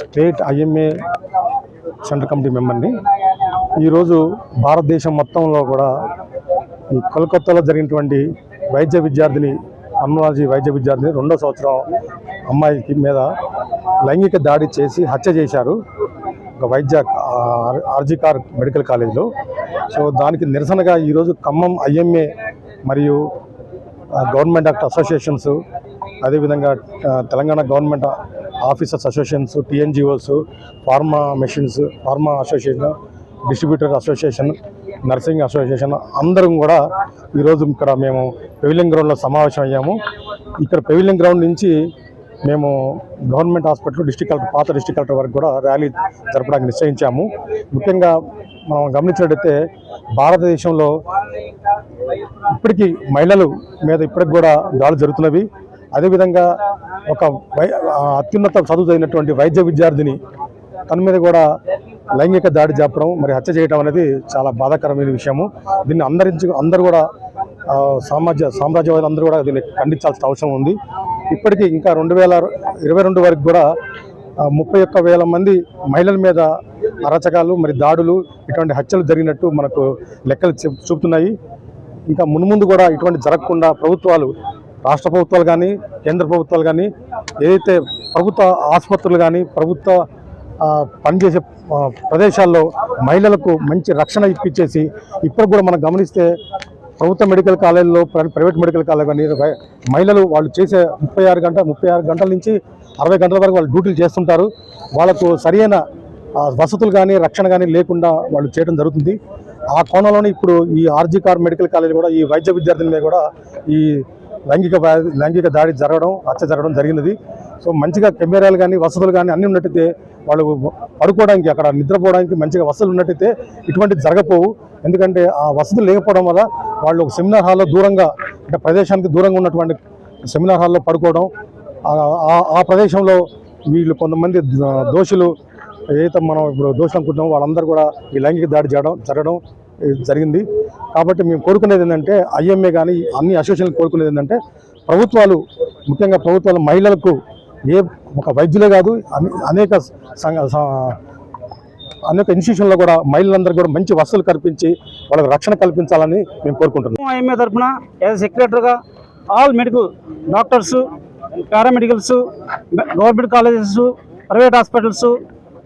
State IMA centre committee మెంబర్ని. ఈరోజు భారతదేశం మొత్తంలో కూడా ఈ కోల్కత్తాలో జరిగినటువంటి వైద్య విద్యార్థిని పల్మనాలజీ వైద్య విద్యార్థిని రెండో సంవత్సరం అమ్మాయికి మీద లైంగిక దాడి చేసి హత్య చేశారు ఒక వైద్య ఆర్జికార్ మెడికల్ కాలేజ్లో. సో దానికి నిరసనగా ఈరోజు ఖమ్మం ఐఎంఏ మరియు గవర్నమెంట్ డాక్టర్ అసోసియేషన్స్ అదేవిధంగా Telangana government officers associations TNGOs pharma machines pharma association distributor association nursing association అందరం కూడా ఈరోజు ఇక్కడ మేము పెవిలియన్ గ్రౌండ్లో సమావేశం అయ్యాము. ఇక్కడ పెవిలియన్ గ్రౌండ్ నుంచి మేము గవర్నమెంట్ హాస్పిటల్ డిస్ట్రిక్ట్ కలెక్టర్ పాత డిస్ట్రిక్ట్ కలెక్టర్ వరకు కూడా ర్యాలీ జరపడానికి నిశ్చయించాము. ముఖ్యంగా మనం గమనించినట్టయితే భారతదేశంలో ఇప్పటికీ మహిళలు మీద ఇప్పటికి కూడా దాడులు జరుగుతున్నవి. అదేవిధంగా ఒక వై అత్యున్నత చదువు చదివినటువంటి వైద్య విద్యార్థిని తన మీద కూడా లైంగిక దాడి చెప్పడం మరి హత్య చేయడం అనేది చాలా బాధాకరమైన విషయము. దీన్ని అందరించి అందరూ కూడా సామాజ్య సామ్రాజ్యవాదులు అందరూ కూడా దీన్ని ఖండించాల్సిన అవసరం ఉంది. ఇప్పటికీ ఇంకా రెండు వేల ఇరవై రెండు వరకు కూడా ముప్పై ఒక్క వేల మంది మహిళల మీద అరచకాలు మరి దాడులు ఇటువంటి హత్యలు జరిగినట్టు మనకు లెక్కలు చెప్- చూపుతున్నాయి. ఇంకా మున్ముందు కూడా ఇటువంటి జరగకుండా ప్రభుత్వాలు రాష్ట్ర ప్రభుత్వాలు కానీ కేంద్ర ప్రభుత్వాలు కానీ ఏదైతే ప్రభుత్వ ఆసుపత్రులు కానీ ప్రభుత్వ పనిచేసే ప్రదేశాల్లో మహిళలకు మంచి రక్షణ ఇప్పించేసి ఇప్పుడు కూడా మనం గమనిస్తే ప్రభుత్వ మెడికల్ కాలేజీలో ప్ర- ప్రైవేట్ మెడికల్ కాలేజ్ కానీ మహిళలు వాళ్ళు చేసే ముప్పై ఆరు గంట ముప్పై ఆరు గంటల నుంచి అరవై గంటల వరకు వాళ్ళు డ్యూటీలు చేస్తుంటారు. వాళ్ళకు సరైన వసతులు కానీ రక్షణ కానీ లేకుండా వాళ్ళు చేయడం జరుగుతుంది. ఆ కోణంలోనే ఇప్పుడు ఈ ఆర్జీ కార్ మెడికల్ కాలేజ్ కూడా ఈ వైద్య విద్యార్థుల మీద కూడా ఈ లైంగిక లైంగిక దాడి జరగడం హత్య జరగడం జరిగినది. సో మంచిగా కెమెరాలు కానీ వసతులు కానీ అన్నీ ఉన్నట్టయితే వాళ్ళు పడుకోవడానికి అక్కడ నిద్రపోవడానికి మంచిగా వసతులు ఉన్నట్టయితే ఇటువంటి జరగపోవు. ఎందుకంటే ఆ వసతులు లేకపోవడం వల్ల వాళ్ళు ఒక సెమినార్ హాల్లో దూరంగా అంటే ప్రదేశానికి దూరంగా ఉన్నటువంటి సెమినార్ హాల్లో పడుకోవడం ఆ- ప్రదేశంలో వీళ్ళు కొంతమంది దోషులు ఏదైతే మనం ఇప్పుడు దోషులు అనుకుంటున్నామో వాళ్ళందరూ కూడా ఈ లైంగిక దాడి జరగడం జరగడం జరిగింది. కాబట్టి మేము కోరుకునేది ఏంటంటే ఐఎంఏ కానీ అన్ని అసోసియేషన్లు కోరుకునేది ఏంటంటే ప్రభుత్వాలు ముఖ్యంగా ప్రభుత్వాలు మహిళలకు ఏ ఒక వైద్యులే కాదు అనే- అనేక సంఘ అనేక ఇన్స్టిట్యూషన్లో కూడా మహిళలందరూ కూడా మంచి వసతులు కల్పించి వాళ్ళకి రక్షణ కల్పించాలని మేము కోరుకుంటున్నాం. ఐఎంఏ తరఫున యాజ్ సెక్రటరీగా all medical doctors paramedicals government colleges private hospitals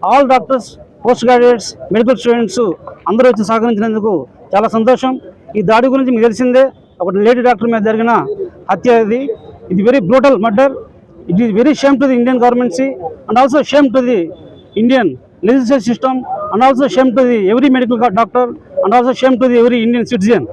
all doctors post graduates medical students అందరూ వచ్చి సహకరించినందుకు చాలా సంతోషం. ఈ దాడి గురించి మీకు తెలిసిందే ఒక లేడీ డాక్టర్ మీద జరిగిన హత్య ఇది. ఇది very brutal murder it is very shame to the Indian గవర్నమెంట్సీ and also shame to the Indian legislative system and also shame to the every medical doctor and also shame to the every Indian citizen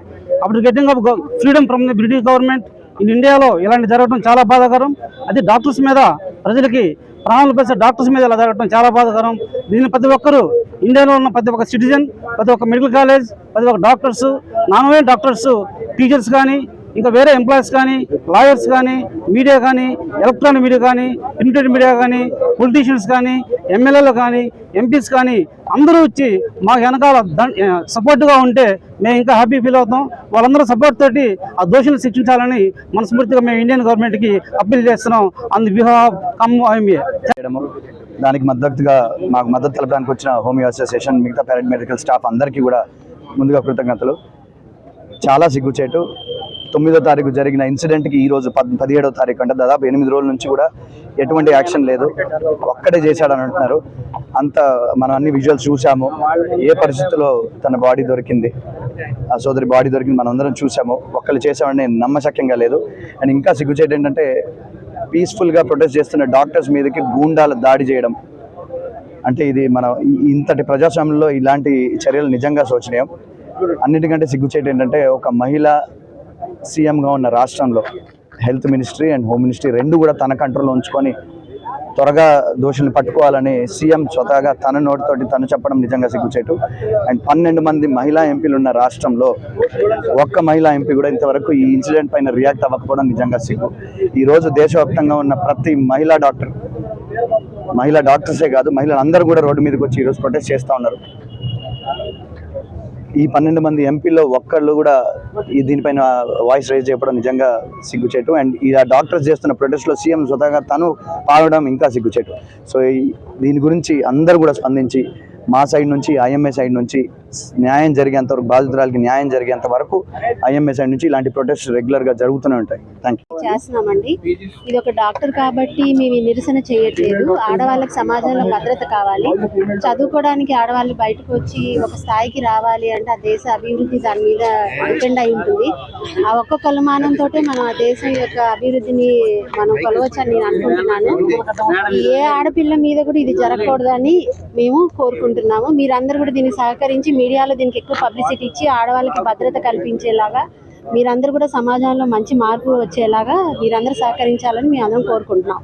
అప్పుడు getting of freedom from the British government in ఇండియాలో ఇలాంటి జరగడం చాలా బాధాకరం. అది doctors మీద ప్రజలకి ప్రాణాలు పెంచే డాక్టర్స్ మీద ఇలా జరగడం చాలా బాధాకరం. దీన్ని ప్రతి ఒక్కరూ ఇండియాలో ఉన్న ప్రతి ఒక్క సిటిజన్ ప్రతి ఒక్క మెడికల్ కాలేజ్ ప్రతి ఒక్క డాక్టర్స్ నాన్ డాక్టర్స్ టీచర్స్ కానీ ఇంకా వేరే ఎంప్లాయీస్ కానీ లాయర్స్ కానీ మీడియా కానీ ఎలక్ట్రానిక్ మీడియా కానీ ప్రింటెడ్ మీడియా కానీ పొలిటీషియన్స్ కానీ ఎమ్మెల్యేలు కానీ ఎంపీస్ కానీ అందరూ వచ్చి మాకు వెనకాల సపోర్ట్గా ఉంటే మేము ఇంకా హ్యాపీ ఫీల్ అవుతాం. వాళ్ళందరూ సపోర్ట్ తోటి ఆ దోషులను శిక్షించాలని మనస్ఫూర్తిగా మేము ఇండియన్ గవర్నమెంట్కి అప్పీల్ చేస్తున్నాం. అందు బిహాఫ్ కమ్ ఐఎంఏ చేయడము దానికి మద్దతుగా మాకు మద్దతు తెలపడానికి వచ్చిన హోమియో అసోసియేషన్ మిగతా పారామెడికల్ స్టాఫ్ అందరికీ కూడా ముందుగా కృతజ్ఞతలు. చాలా సిగ్గుచేటు. తొమ్మిదో తారీఖు జరిగిన ఇన్సిడెంట్కి ఈ రోజు పద్ పదిహేడో తారీఖు అంటే దాదాపు ఎనిమిది రోజుల నుంచి కూడా ఎటువంటి యాక్షన్ లేదు. ఒక్కడే చేశాడని అంటున్నారు. అంత మనం అన్ని విజువల్స్ చూసాము ఏ పరిస్థితిలో తన బాడీ దొరికింది? ఆ సోదరి బాడీ దొరికింది మనం అందరం చూసాము ఒక్కళ్ళు చేసామని నమ్మశక్యంగా లేదు. అండ్ ఇంకా సిగ్గుచేటు ఏంటంటే పీస్ఫుల్గా ప్రొటెస్ట్ చేస్తున్న డాక్టర్స్ మీదకి గూండాల దాడి చేయడం. అంటే ఇది మన ఇంతటి ప్రజాస్వామ్యంలో ఇలాంటి చర్యలు నిజంగా శోచనీయం. అన్నిటికంటే సిగ్గుచేటు ఏంటంటే ఒక మహిళ సీఎంగా ఉన్న రాష్ట్రంలో health ministry and home ministry రెండు కూడా తన కంట్రోల్లో ఉంచుకొని త్వరగా దోషుల్ని పట్టుకోవాలని సీఎం స్వతహాగా తన నోటితోటి తను చెప్పడం నిజంగా సిగ్గుచేటు. అండ్ పన్నెండు మంది మహిళా ఎంపీలు ఉన్న రాష్ట్రంలో ఒక్క మహిళా ఎంపీ కూడా ఇంతవరకు ఈ ఇన్సిడెంట్ పైన రియాక్ట్ అవ్వకపోవడం నిజంగా సిగ్గు. ఈరోజు దేశవ్యాప్తంగా ఉన్న ప్రతి మహిళా డాక్టర్ మహిళా డాక్టర్సే కాదు మహిళలు అందరూ కూడా రోడ్డు మీదకి వచ్చి ఈరోజు ప్రొటెస్ట్ చేస్తూ ఉన్నారు. ఈ పన్నెండు మంది ఎంపీలో ఒక్కళ్ళు కూడా ఈ దీనిపైన వాయిస్ రైజ్ చేయడం నిజంగా సిగ్గుచేటు. అండ్ ఈ డాక్టర్స్ చేస్తున్న ప్రొటెస్ట్లో సీఎం స్వతహాగా తను పాల్గొనడం ఇంకా సిగ్గుచేటు. సో ఈ- దీని గురించి అందరూ కూడా స్పందించి మా సైడ్ నుంచి ఐఎంఏ సైడ్ నుంచి న్యాయం జరిగేంత వరకు బాధితురాలకి న్యాయం జరిగేంత వరకు ఐఎంఏ సైడ్ నుంచి ఇలాంటి ప్రొటెస్ట్ రెగ్యులర్గా జరుగుతూనే ఉంటాయి. థ్యాంక్ యూ చేస్తున్నామండి. ఇది ఒక డాక్టర్ కాబట్టి మేము నిరసన చేయట్లేదు. ఆడవాళ్ళకి సమాజంలో భద్రత కావాలి. చదువుకోవడానికి ఆడవాళ్ళు బయటకు వచ్చి ఒక స్థాయికి రావాలి అంటే ఆ దేశ అభివృద్ధి దాని మీద డిపెండ్ అయి ఉంటుంది. ఆ ఒక్క కొలమానంతో మనం ఆ దేశం యొక్క అభివృద్ధిని మనం కొలవచ్చని నేను అనుకుంటున్నాను. ఏ ఆడపిల్ల మీద కూడా ఇది జరగకూడదని మేము కోరుకుంటున్నాము. మీరందరూ కూడా దీన్ని సహకరించి మీ మీడియాలో దీనికి ఎక్కువ పబ్లిసిటీ ఇచ్చి ఆడవాళ్ళకి భద్రత కల్పించేలాగా మీరందరూ కూడా సమాజంలో మంచి మార్పు వచ్చేలాగా మీరందరూ సహకరించాలని మేము అందరం కోరుకుంటున్నాం.